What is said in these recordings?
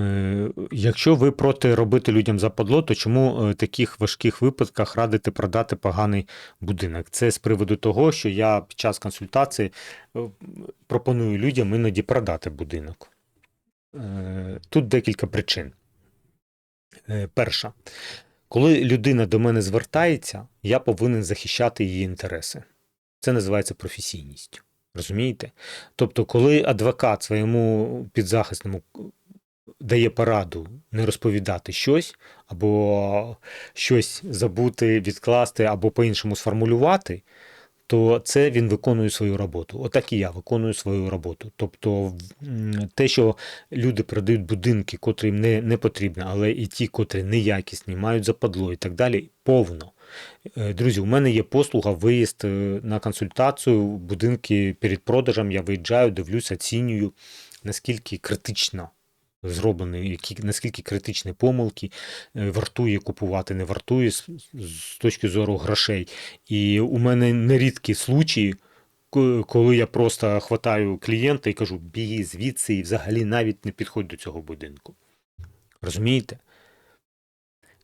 Е, Якщо ви проти робити людям западло, то чому е, в таких важких випадках радите продати поганий будинок? Це з приводу того, що я під час консультації е, пропоную людям іноді продати будинок. Тут декілька причин. Перша, коли людина до мене звертається, я повинен захищати її інтереси. Це називається професійністю. Розумієте? Тобто, коли адвокат своєму підзахисному дає пораду не розповідати щось, або щось забути, відкласти, або по-іншому сформулювати, то це він виконує свою роботу. Отак і я виконую свою роботу. Тобто, те, що люди продають будинки, котрі їм не, не потрібні, але і ті, котрі неякісні, мають западло і так далі, повно. Е, Друзі, у мене є послуга виїзд е, на консультацію, будинки перед продажем. Я виїжджаю, дивлюся, оцінюю, наскільки критично зроблені, які, наскільки критичні помилки, е, вартує купувати, не вартує з, з точки зору грошей. І у мене нерідкі случаї, коли я просто хватаю клієнта і кажу, біги звідси і взагалі навіть не підходь до цього будинку. Розумієте?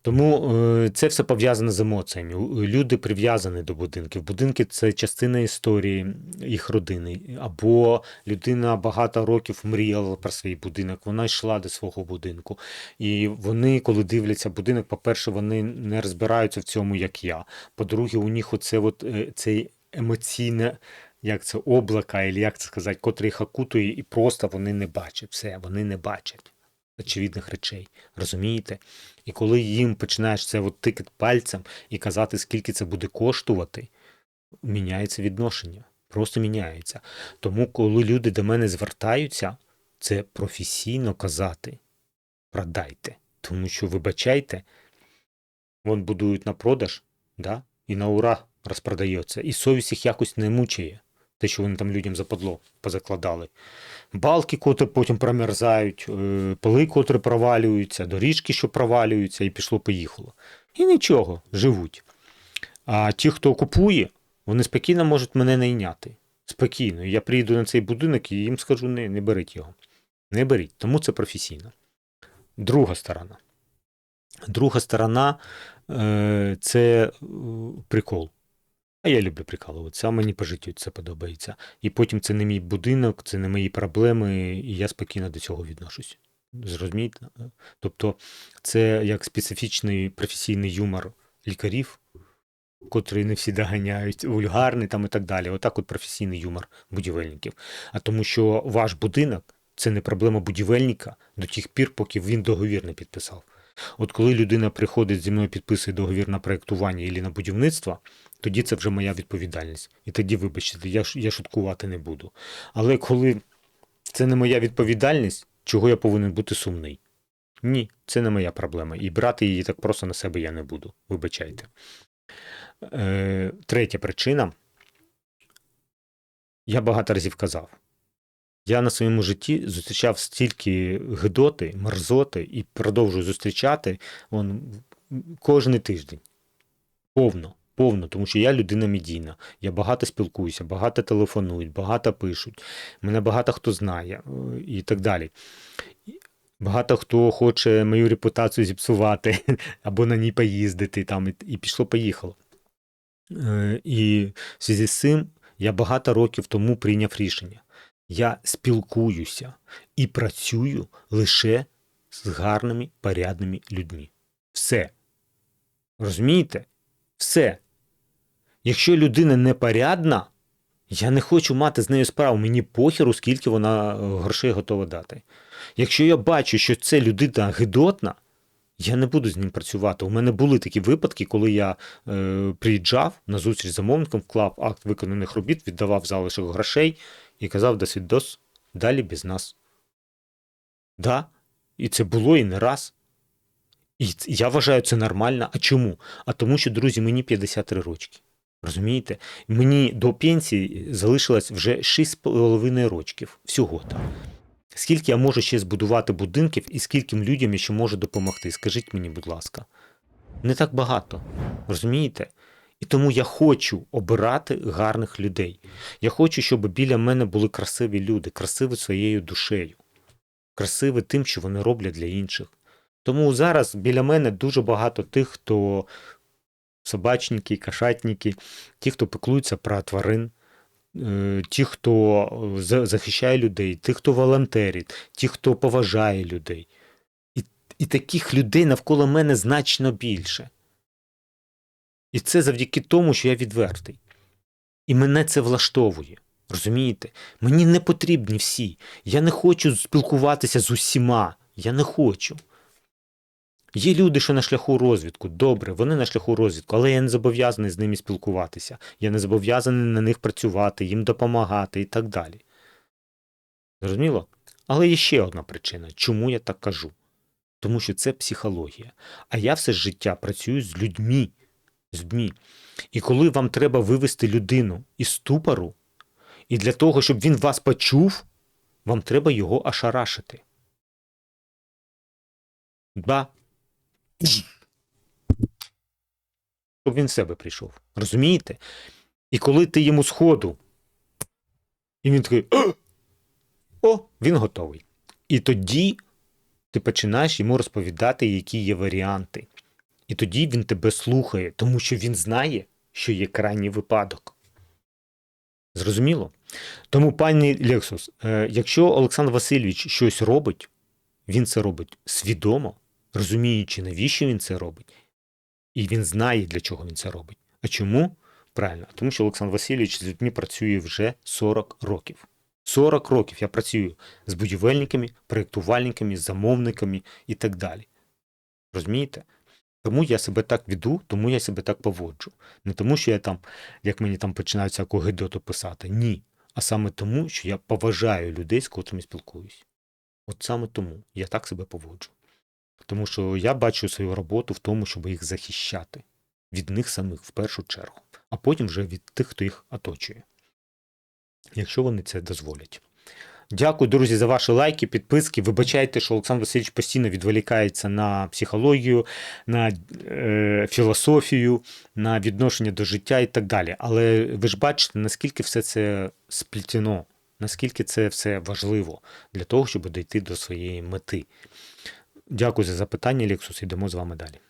Тому е, це все пов'язане з емоціями. Люди прив'язані до будинків. Будинки це частина історії їх родини. Або людина багато років мріяла про свій будинок, вона йшла до свого будинку. І вони, коли дивляться будинок, по-перше, вони не розбираються в цьому, як я. По-друге, у них оце от, е, цей емоційне. Як це облака, або як це сказати, котрий їх окутує, і просто вони не бачать все, вони не бачать очевидних речей. Розумієте? І коли їм починаєш це от тикати пальцем і казати, скільки це буде коштувати, міняється відношення. Просто міняється. Тому, коли люди до мене звертаються, це професійно казати. Продайте. Тому що, вибачайте, вон будують на продаж, да? і на ура розпродається. І совість їх якось не мучає. Те, що вони там людям западло позакладали. Балки, котрі потім промерзають, е, поли, котрі провалюються, доріжки, що провалюються, і пішло-поїхало. І нічого, живуть. А ті, хто купує, вони спокійно можуть мене найняти. Спокійно. Я приїду на цей будинок і їм скажу: не, не беріть його. Не беріть. Тому це професійно. Друга сторона. Друга сторона е, це е, прикол. А я люблю прикалуватися, а мені по життю це подобається. І потім це не мій будинок, це не мої проблеми, і я спокійно до цього відношусь. Зрозумієте? Тобто, це як специфічний професійний юмор лікарів, котрий не всі доганяють, вульгарний там і так далі. Отак от професійний юмор будівельників. А тому, що ваш будинок це не проблема будівельника до тих пір, поки він договір не підписав. От коли людина приходить зі мною підписує договір на проєктування і на будівництво, тоді це вже моя відповідальність. І тоді, вибачте, я, я шуткувати не буду. Але коли це не моя відповідальність, чого я повинен бути сумний? Ні, це не моя проблема. І брати її так просто на себе я не буду. Вибачайте. Е, третя причина. Я багато разів казав. Я на своєму житті зустрічав стільки гидоти, мерзоти і продовжую зустрічати он, кожен тиждень. Повно, повно, тому що я людина медійна. Я багато спілкуюся, багато телефонують, багато пишуть. Мене багато хто знає е, і так далі. Багато хто хоче мою репутацію зіпсувати або на ній поїздити, там, і, і пішло-поїхало. Е, І в зв'язку з цим я багато років тому прийняв рішення. Я спілкуюся і працюю лише з гарними, порядними людьми. Все. Розумієте? Все. Якщо людина непорядна, я не хочу мати з нею справу. Мені похеру, скільки вона е, грошей готова дати. Якщо я бачу, що це людина гидотна, я не буду з ним працювати. У мене були такі випадки, коли я е, приїжджав на зустріч з замовником, вклав акт виконаних робіт, віддавав залишок грошей і казав до свідос, далі без нас. Да, і це було і не раз. І я вважаю це нормально. А чому? А тому, що, друзі, мені 53 рочки. Розумієте? Мені до пенсії залишилось вже 6,5 рочків всього там. Скільки я можу ще збудувати будинків і скільким людям я ще можу допомогти? Скажіть мені, будь ласка. Не так багато. Розумієте? І тому я хочу обирати гарних людей. Я хочу, щоб біля мене були красиві люди, красиві своєю душею. красиві тим, що вони роблять для інших. Тому зараз біля мене дуже багато тих, хто собачники, кошатники, ті, хто піклуються про тварин, е, ті, хто е, захищає людей, ті, хто волонтерить, ті, хто поважає людей. І, і таких людей навколо мене значно більше. І це завдяки тому, що я відвертий. І мене це влаштовує. Розумієте? Мені не потрібні всі. Я не хочу спілкуватися з усіма. Я не хочу. Є люди, що на шляху розвідку. Добре, вони на шляху розвідку, але я не зобов'язаний з ними спілкуватися. Я не зобов'язаний на них працювати, їм допомагати і так далі. Зрозуміло? Але є ще одна причина, чому я так кажу. Тому що це психологія. А я все життя працюю з людьми. Людьми. І коли вам треба вивести людину із ступору, і для того, щоб він вас почув, вам треба його ошарашити. Да. Щоб він в себе прийшов. Розумієте? І коли ти йому сходу, і він такий. О, він готовий. І тоді ти починаєш йому розповідати, які є варіанти. І тоді він тебе слухає, тому що він знає, що є крайній випадок. Зрозуміло? Тому, пані Лексус, е, якщо Олександр Васильович щось робить, він це робить свідомо, розуміючи, навіщо він це робить, і він знає, для чого він це робить. А чому? Правильно, тому що Олександр Васильович з людьми працює вже 40 років. 40 років я працюю з будівельниками, проєктувальниками, замовниками і так далі. Розумієте? Тому я себе так веду, тому я себе так поводжу. Не тому, що я там, як мені там починають всяку гидоту писати. Ні. А саме тому, що я поважаю людей, з котрими спілкуюсь. От саме тому я так себе поводжу. Тому що я бачу свою роботу в тому, щоб їх захищати від них самих в першу чергу, а потім вже від тих, хто їх оточує. Якщо вони це дозволять. Дякую, друзі, за ваші лайки, підписки. Вибачайте, що Олександр Васильович постійно відволікається на психологію, на е, філософію, на відношення до життя і так далі. Але ви ж бачите, наскільки все це сплетено, наскільки це все важливо для того, щоб дійти до своєї мети. Дякую за запитання, Лексус. Йдемо з вами далі.